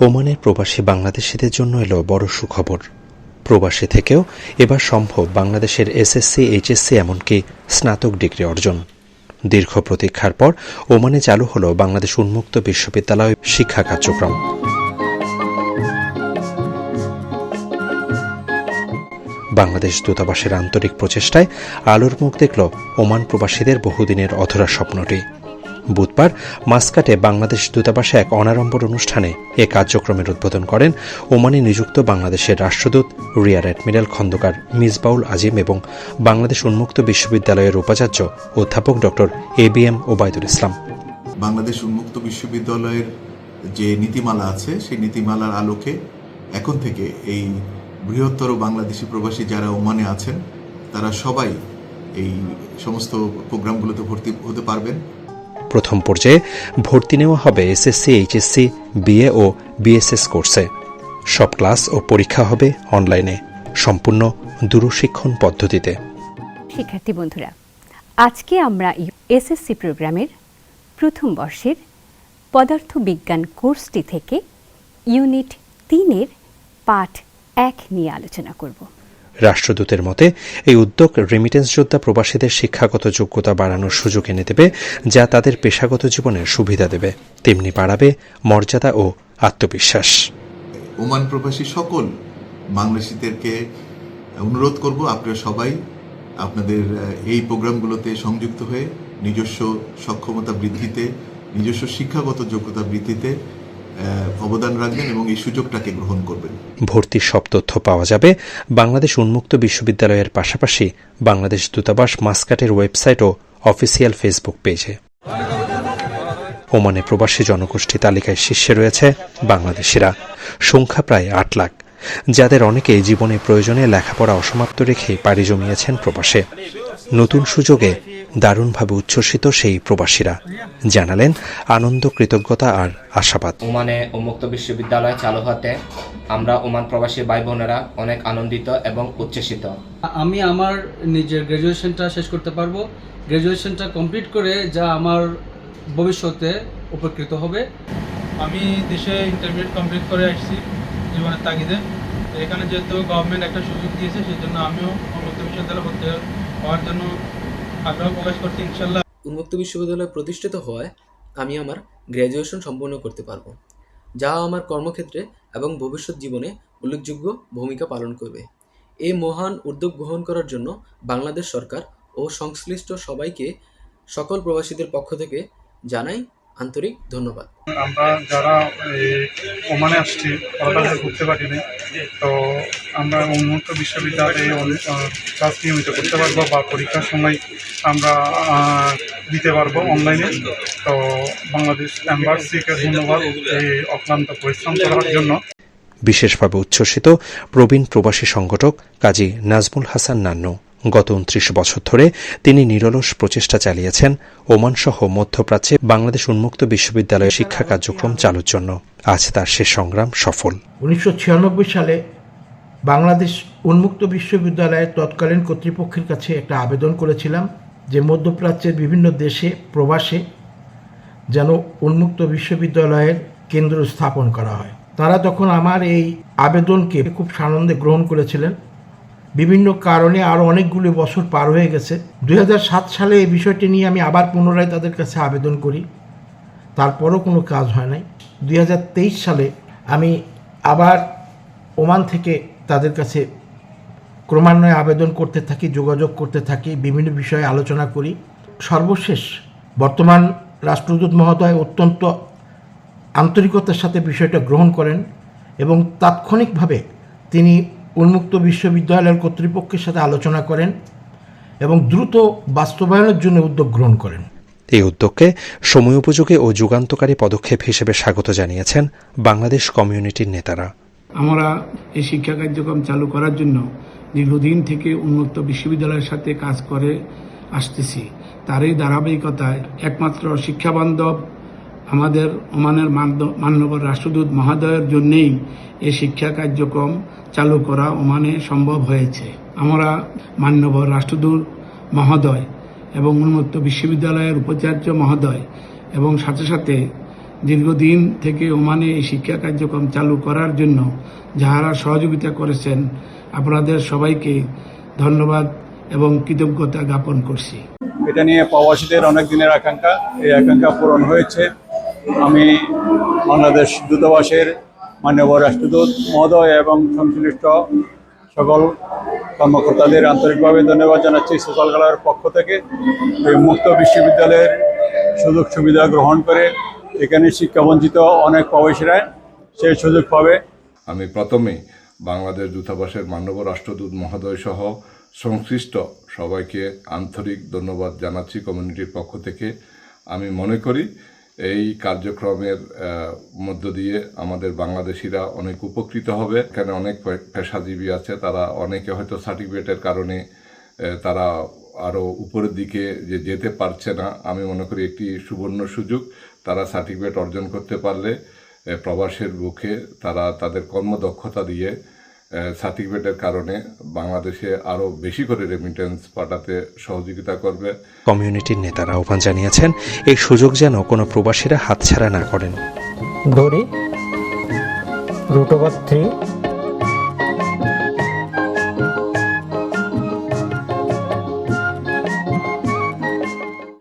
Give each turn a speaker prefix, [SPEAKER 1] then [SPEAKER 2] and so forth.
[SPEAKER 1] ওমানের প্রবাসী বাংলাদেশিদের জন্য এলো বড় সুখবর। প্রবাসী থেকেও এবার সম্ভব বাংলাদেশের এসএসসি এইচএসসি এমনকি স্নাতক ডিগ্রি অর্জন। দীর্ঘ প্রতীক্ষার পর ওমানে চালু হলো বাংলাদেশ উন্মুক্ত বিশ্ববিদ্যালয় শিক্ষা কার্যক্রম। বাংলাদেশ দূতাবাসের আন্তরিক প্রচেষ্টায় আলোর মুখ দেখল ওমান প্রবাসীদের বহুদিনের অধরা স্বপ্নটি। বুধবার মাস্কাটে বাংলাদেশ দূতাবাসে এক অনাড়ম্বর অনুষ্ঠানে এ কার্যক্রমের উদ্বোধন করেন ওমানে নিযুক্ত বাংলাদেশের রাষ্ট্রদূত রিয়ার অ্যাডমিরাল খন্দকার মিসবাউল আজিম এবং বাংলাদেশ উন্মুক্ত বিশ্ববিদ্যালয়ের উপাচার্য অধ্যাপক doctor A B M Obaidul Islam.
[SPEAKER 2] Bangladesh উন্মুক্ত বিশ্ববিদ্যালয়ের যে নীতিমালা আছে, সেই নীতিমালার আলোকে এখন থেকে এই বৃহত্তর বাংলাদেশি প্রবাসী যারা ওমানে আছেন, তারা সবাই এই সমস্ত প্রোগ্রামগুলোতে ভর্তি হতে পারবেন।
[SPEAKER 1] প্রথম পর্যায়ে ভর্তি নেওয়া হবে এসএসসি এইচএসসি বিএ ও বিএসএস কোর্সে। সব ক্লাস ও পরীক্ষা হবে অনলাইনে, সম্পূর্ণ দূরশিক্ষণ পদ্ধতিতে।
[SPEAKER 3] শিক্ষার্থী বন্ধুরা, আজকে আমরা এসএসসি প্রোগ্রামের প্রথম বর্ষের পদার্থবিজ্ঞান কোর্সটি থেকে ইউনিট তিনের পাঠ এক নিয়ে আলোচনা করব।
[SPEAKER 1] রাষ্ট্রদূতের মতে, এই উদ্যোগ রেমিটেন্স যোদ্ধা প্রবাসীদের শিক্ষাগত যোগ্যতা বাড়ানোর সুযোগ এনে দেবে, যা তাদের পেশাগত জীবনের সুবিধা দেবে। তেমনি বাড়াবে মর্যাদা ও আত্মবিশ্বাস।
[SPEAKER 2] ওমান প্রবাসী সকল বাংলাদেশিদেরকে অনুরোধ করব, আপনারা সবাই আপনাদের এই প্রোগ্রামগুলোতে সংযুক্ত হয়ে নিজস্ব সক্ষমতা বৃদ্ধিতে, নিজস্ব শিক্ষাগত যোগ্যতা বৃদ্ধিতে অবদান রাখবেন এবং এই সুযোগটাকে গ্রহণ করবেন।
[SPEAKER 1] ভর্তির সব তথ্য পাওয়া যাবে বাংলাদেশ উন্মুক্ত বিশ্ববিদ্যালয়ের পাশাপাশি বাংলাদেশ দূতাবাস মাস্কাটের ওয়েবসাইট ও অফিসিয়াল ফেসবুক পেজে। ওমানে প্রবাসী জনগোষ্ঠী তালিকায় শীর্ষে রয়েছে বাংলাদেশিরা। সংখ্যা প্রায় আট লাখ, যাদের অনেকেই জীবনে প্রয়োজনে লেখাপড়া অসমাপ্ত রেখে পাড়ি জমিয়েছেন প্রবাসে। নতুন সুযোগে দারুণভাবে উচ্ছ্বসিত সেই প্রবাসীরা। জানালেন আনন্দ কৃতজ্ঞতা আর আশাবাদ।
[SPEAKER 4] ওমানে উন্মুক্ত বিশ্ববিদ্যালয় চালু হতে আমরা ওমান প্রবাসী ভাই বোনেরা অনেক আনন্দিত এবং উচ্ছ্বসিত।
[SPEAKER 5] আমি আমার নিজের গ্র্যাজুয়েশনটা শেষ করতে পারব। গ্র্যাজুয়েশনটা কমপ্লিট করে যা আমার ভবিষ্যতে উপকৃত হবে।
[SPEAKER 6] আমি দেশে ইন্টারমিডিয়েট কমপ্লিট করে আসছি জীবনের তাগিদে। তো এখানে যেহেতু গভর্নমেন্ট একটা সুযোগ দিয়েছে সেই জন্য আমিও উন্মুক্ত বিশ্ববিদ্যালয় ভর্তি হওয়ার জন্য আগ্রহ প্রকাশ করছি ইনশাল্লাহ
[SPEAKER 7] উন্মুক্ত বিশ্ববিদ্যালয় প্রতিষ্ঠিত হওয়ায় আমি আমার গ্র্যাজুয়েশন সম্পূর্ণ করতে পারব, যা আমার কর্মক্ষেত্রে এবং ভবিষ্যৎ জীবনে উল্লেখযোগ্য ভূমিকা পালন করবে। এই মহান উদ্যোগ গ্রহণ করার জন্য বাংলাদেশ সরকার ও সংশ্লিষ্ট সবাইকে সকল প্রবাসীদের পক্ষ থেকে জানাই আন্তরিক ধন্যবাদ।
[SPEAKER 6] আমরা যারা ওমানে আসছি পড়ালেখা করতে পারিনি। তো আমরা উন্মুক্ত বিশ্ববিদ্যালয়ে ক্লাস নিয়মিত করতে পারব বা পরীক্ষার সময় আমরা দিতে পারব অনলাইনে তো বাংলাদেশ এম্বাসিকে ধন্যবাদ এই অক্লান্ত পরিশ্রম করার জন্য।
[SPEAKER 1] বিশেষভাবে উচ্ছ্বসিত প্রবীণ প্রবাসী সংগঠক কাজী নাজমুল হাসান নান্নু। গত উনত্রিশ বছর ধরে তিনি নিরলস প্রচেষ্টা চালিয়েছেন। ওমানসহ মধ্যপ্রাচ্যে বাংলাদেশ উন্মুক্ত বিশ্ববিদ্যালয়ের শিক্ষা কার্যক্রম চালুর জন্য। আজ তার সে সংগ্রাম সফল।
[SPEAKER 8] উনিশশো ছিয়ানব্বই সালে বাংলাদেশ উন্মুক্ত বিশ্ববিদ্যালয়ের তৎকালীন কর্তৃপক্ষের কাছে একটা আবেদন করেছিলাম যে মধ্যপ্রাচ্যের বিভিন্ন দেশে প্রবাসে যেন উন্মুক্ত বিশ্ববিদ্যালয়ের কেন্দ্র স্থাপন করা হয়। তারা তখন আমার এই আবেদনকে খুব সানন্দে গ্রহণ করেছিলেন। বিভিন্ন কারণে আরও অনেকগুলো বছর পার হয়ে গেছে। দুই হাজার সাত সালে এই বিষয়টি নিয়ে আমি আবার পুনরায় তাদের কাছে আবেদন করি। তারপরও কোনো কাজ হয় নাই। দুই হাজার তেইশ সালে আমি আবার ওমান থেকে তাদের কাছে ক্রমান্বয়ে আবেদন করতে থাকি, যোগাযোগ করতে থাকি, বিভিন্ন বিষয়ে আলোচনা করি। সর্বশেষ বর্তমান রাষ্ট্রদূত মহোদয় অত্যন্ত আন্তরিকতার সাথে বিষয়টা গ্রহণ করেন এবং তাৎক্ষণিকভাবে তিনি উন্মুক্ত বিশ্ববিদ্যালয়ের কর্তৃপক্ষের সাথে আলোচনা করেন এবং দ্রুত বাস্তবায়নের জন্য উদ্যোগ গ্রহণ করেন।
[SPEAKER 1] এই উদ্যোগকে সময়োপযোগী ও যুগান্তকারী পদক্ষেপ হিসেবে স্বাগত জানিয়েছেন বাংলাদেশ কমিউনিটির নেতারা।
[SPEAKER 9] আমরা এই শিক্ষা কার্যক্রম চালু করার জন্য দীর্ঘদিন থেকে উন্মুক্ত বিশ্ববিদ্যালয়ের সাথে কাজ করে আসতেছি। তারই ধারাবাহিকতায় একমাত্র শিক্ষা বান্ধব আমাদের ওমানের মান্য- মান্যবর রাষ্ট্রদূত মহোদয়ের জন্যেই এই শিক্ষা কার্যক্রম চালু করা ওমানে সম্ভব হয়েছে। আমরা মান্যবর রাষ্ট্রদূত মহোদয় এবং উন্মুক্ত বিশ্ববিদ্যালয়ের উপাচার্য মহোদয় এবং সাথে সাথে দীর্ঘদিন থেকে ওমানে এই শিক্ষা কার্যক্রম চালু করার জন্য যাহারা সহযোগিতা করেছেন, আপনাদের সবাইকে ধন্যবাদ এবং কৃতজ্ঞতা জ্ঞাপন করছি।
[SPEAKER 10] এটা নিয়ে প্রবাসীদের অনেক দিনের আকাঙ্ক্ষা। এই আকাঙ্ক্ষা পূরণ হয়েছে। আমি বাংলাদেশ দূতাবাসের মাননীয় রাষ্ট্রদূত মহোদয় এবং সংশ্লিষ্ট সকল কর্মকর্তাদের আন্তরিকভাবে ধন্যবাদ জানাচ্ছি সোশ্যাল পক্ষ থেকে। এই মুক্ত বিশ্ববিদ্যালয়ের সুযোগ সুবিধা গ্রহণ করে এখানে শিক্ষাবঞ্চিত অনেক প্রবাসীরা সেই সুযোগ পাবে।
[SPEAKER 11] আমি প্রথমে বাংলাদেশ দূতাবাসের মাননীয় রাষ্ট্রদূত মহোদয় সহ সংশ্লিষ্ট সবাইকে আন্তরিক ধন্যবাদ জানাচ্ছি কমিউনিটির পক্ষ থেকে। আমি মনে করি এই কার্যক্রমের মধ্য দিয়ে আমাদের বাংলাদেশিরা অনেক উপকৃত হবে। এখানে অনেক পেশাজীবী আছে, তারা অনেকে হয়তো সার্টিফিকেটের কারণে তারা আরও উপরের দিকে যে, যেতে পারছে না। আমি মনে করি একটি সুবর্ণ সুযোগ। তারা সার্টিফিকেট অর্জন করতে পারলে প্রবাসের বুকে তারা তাদের কর্মদক্ষতা দিয়ে সার্টিফিকেটের কারণে বাংলাদেশে আরও বেশি করে রেমিটেন্স পাঠাতে সহযোগিতা করবে।
[SPEAKER 1] কমিউনিটির নেতারা আহ্বান জানিয়েছেন এই সুযোগ যেন কোনো প্রবাসীরা হাতছাড়া না করেন।
[SPEAKER 12] ধরি রুট ওভার থ্রি